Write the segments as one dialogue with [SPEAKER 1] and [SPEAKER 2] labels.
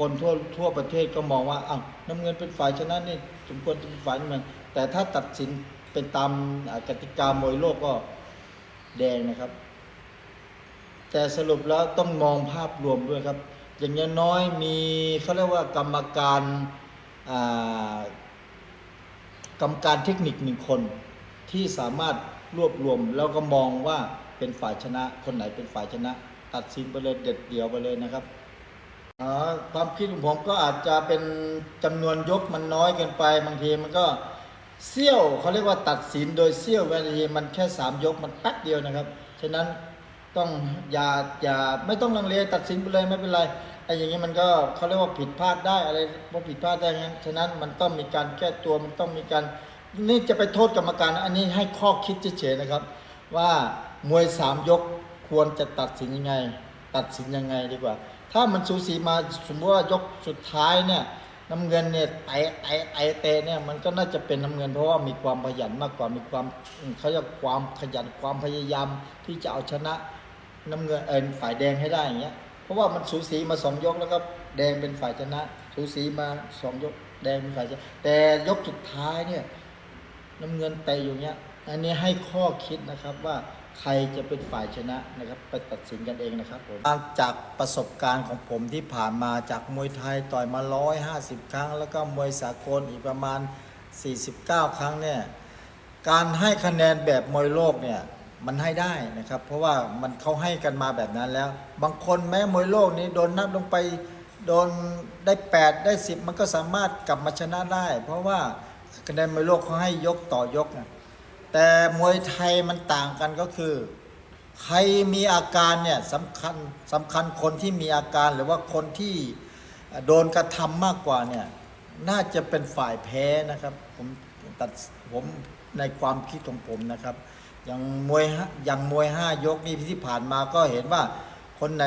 [SPEAKER 1] คนทั่วทั่วประเทศก็มองว่าอ้าวน้ำเงินเป็นฝ่ายชนะนี่สมควรจะเป็นฝ่ายน้ำเงินแต่ถ้าตัดสินเป็นตามกติกามวยโลกก็แดงนะครับ แต่สรุปแล้วต้องมองภาพรวมด้วยครับ อย่างน้อยมีเขาเรียกว่ากรรมการกรรมการเทคนิคหนึ่งคนที่สามารถรวบรวมแล้วก็มองว่าเป็นฝ่ายชนะ คนไหนเป็นฝ่ายชนะ ตัดสินไปเลยเด็ดเดี่ยวไปเลยนะครับ ความคิดของผมก็อาจจะเป็นจำนวนยกมันน้อยเกินไป บางทีมันก็เสี้ยวเขาเรียกว่าตัดสินโดยเสี้ยวบางทีมันแค่สามยกมันแป๊บเดียวนะครับฉะนั้นต้องอย่าอย่าไม่ต้องลังเลตัดสินไปเลยไม่เป็นไรไอ้อย่างนี้มันก็เขาเรียกว่าผิดพลาดได้อะไรพอผิดพลาดได้งั้นฉะนั้นมันต้องมีการแก้ตัวมันต้องมีการนี่จะไปโทษกรรมการอันนี้ให้ข้อคิดเฉยๆนะครับ ว่ามวยสามยกควรจะตัดสินยังไง ตัดสินยังไงดีกว่า ถ้ามันสูสีมาสมมติว่ายกสุดท้ายเนี่ยน้ำเงินเนี่ยเตะเตะเตเตะเนี่ยมันก็น่าจะเป็นน้ำเงินเพราะว่ามีความขยันมากกว่ามีความเขาเรียกความขยันความพยายามที่จะเอาชนะน้ำเงินเอ็นฝ่ายแดงให้ได้อย่างเงี้ยเพราะว่ามันสูสีมาสองยกแล้วก็แดงเป็นฝ่ายชนะ สูสีมาสองยกแดงเป็นฝ่ายชนะแต่ยกสุดท้ายเนี่ยน้ำเงินเตะอยู่เนี้ยอันนี้ให้ข้อคิดนะครับว่า ใครจะเป็นฝ่ายชนะนะครับไปตัดสินกันเองนะครับผมจากประสบการณ์ของผมที่ผ่านมาจากมวยไทยต่อยมา 150 ครั้ง แล้วก็มวยสากลอีกประมาณ 49 ครั้งเนี่ยการให้คะแนนแบบมวยโลกเนี่ยมันให้ได้นะครับ เพราะว่ามันเขาให้กันมาแบบนั้นแล้ว บางคนแม้มวยโลกนี้โดนนับลงไปโดนได้ 8 ได้ 10 มันก็สามารถกลับมาชนะได้ เพราะว่าคะแนนมวยโลกเขาให้ยกต่อยกนะ แต่มวยไทยมันต่างกันก็คือ ใครมีอาการเนี่ยสำคัญสำคัญคนที่มีอาการหรือว่าคนที่โดนกระทำมากกว่าเนี่ยน่าจะเป็นฝ่ายแพ้นะครับ ผมตัดผมในความคิดของผมนะครับ อย่างมวยอย่างมวยห้ายกนี่ที่ผ่านมาก็เห็นว่า คนไหน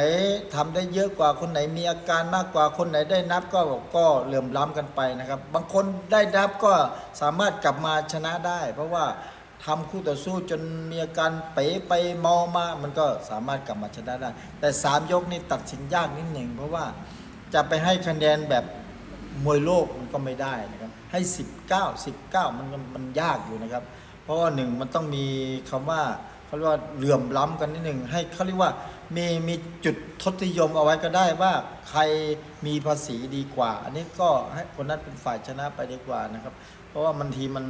[SPEAKER 1] ทำได้เยอะกว่า คนไหนมีอาการมากกว่า คนไหนได้นับก็ก็เหลื่อมล้ำกันไปนะครับ บางคนได้นับก็สามารถกลับมาชนะได้ เพราะว่า ทำคู่ต่อสู้จนมีอาการเป๋ไปเมามา มันก็สามารถกลับมาชนะได้ แต่สามยกนี่ตัดสินยากนิดหนึ่งเพราะว่าจะไปให้คะแนนแบบมวยโลกมันก็ไม่ได้นะครับ ให้ 19 19 มันมันยากอยู่นะครับ เพราะว่าหนึ่งมันต้องมีคำว่าเขาเรียกว่าเหลื่อมล้ำกันนิดหนึ่งให้เขาเรียกว่ามีมีจุดทศนิยมเอาไว้ก็ได้ว่าใครมีภาษีดีกว่า อันนี้ก็ให้คนนั้นเป็นฝ่ายชนะไปดีกว่านะครับ เพราะว่าบางทีมัน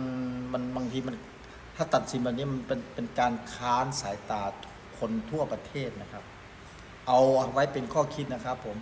[SPEAKER 1] มันบางทีมัน ถ้าตัดสินแบบนี้มันเป็นเป็นการค้านสายตาคนทั่วประเทศนะครับ เอาไว้เป็นข้อคิดนะครับผม